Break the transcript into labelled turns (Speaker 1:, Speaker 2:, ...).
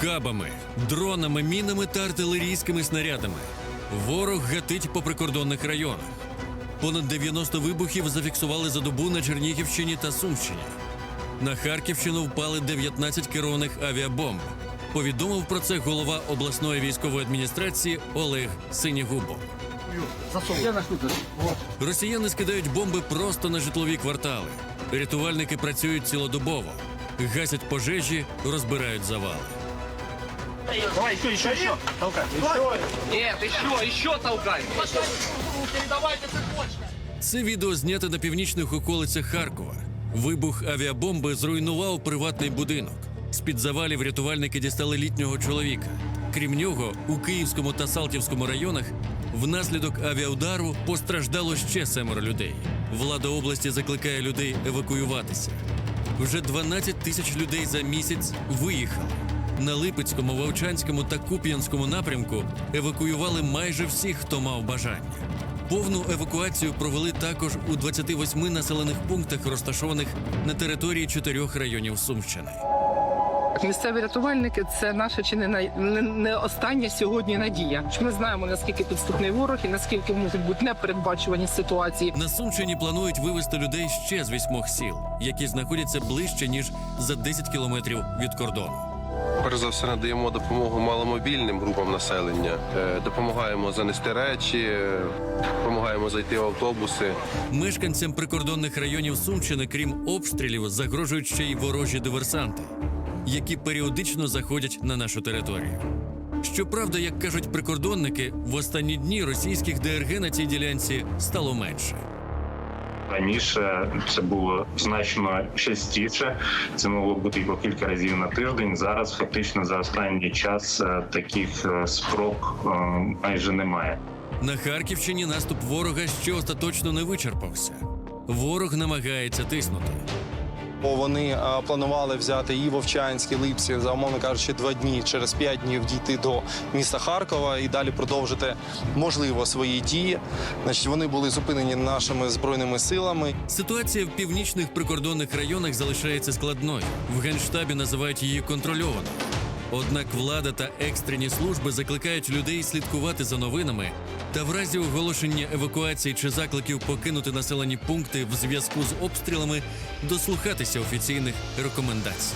Speaker 1: кабами, дронами, мінами та артилерійськими снарядами. Ворог гатить по прикордонних районах. Понад 90 вибухів зафіксували за добу на Чернігівщині та Сумщині. На Харківщину впали 19 керованих авіабомб. Повідомив про це голова обласної військової адміністрації Олег Синігубов. Росіяни скидають бомби просто на житлові квартали. Рятувальники працюють цілодобово, гасять пожежі, розбирають завали.
Speaker 2: Давай, еще, еще, еще. Толкай.
Speaker 3: Нет, еще, еще толкай.
Speaker 1: Це відео знято на північних околицях Харкова. Вибух авіабомби зруйнував приватний будинок. З-під завалів рятувальники дістали літнього чоловіка. Крім нього, у Київському та Салтівському районах внаслідок авіаудару постраждало ще семеро людей. Влада області закликає людей евакуюватися. Вже 12 тисяч людей за місяць виїхали. На Липецькому, Вовчанському та Куп'янському напрямку евакуювали майже всіх, хто мав бажання. Повну евакуацію провели також у 28 населених пунктах, розташованих на території чотирьох районів Сумщини.
Speaker 4: Місцеві рятувальники це наша чи не най- не, не остання сьогодні надія. Ми знаємо наскільки підступний ворог і наскільки можуть бути непередбачувані ситуації.
Speaker 1: На Сумщині планують вивезти людей ще з вісьмох сіл, які знаходяться ближче ніж за 10 кілометрів від кордону.
Speaker 5: Перш за все надаємо допомогу маломобільним групам населення, Е, допомагаємо занести речі, допомагаємо зайти в автобуси.
Speaker 1: Мешканцям прикордонних районів Сумщини, крім обстрілів, загрожують ще й ворожі диверсанти, які періодично заходять на нашу територію. Щоправда, як кажуть прикордонники, в останні дні російських ДРГ на цій ділянці стало менше.
Speaker 6: Раніше це було значно частіше. Це могло бути і по кілька разів на тиждень. Зараз фактично за останній час е, таких е, спроб е, майже немає.
Speaker 1: На Харківщині наступ ворога ще остаточно не вичерпався. Ворог намагається тиснути.
Speaker 7: Бо вони планували взяти і Вовчанськ, і Липці, за умовно кажучи, два дні через п'ять днів дійти до міста Харкова і далі продовжити можливо свої дії. Значить, вони були зупинені нашими збройними силами.
Speaker 1: Ситуація в північних прикордонних районах залишається складною. В генштабі називають її контрольованою. Однак влада та екстрені служби закликають людей слідкувати за новинами та в разі оголошення евакуації чи закликів покинути населені пункти в зв'язку з обстрілами дослухатися офіційних рекомендацій.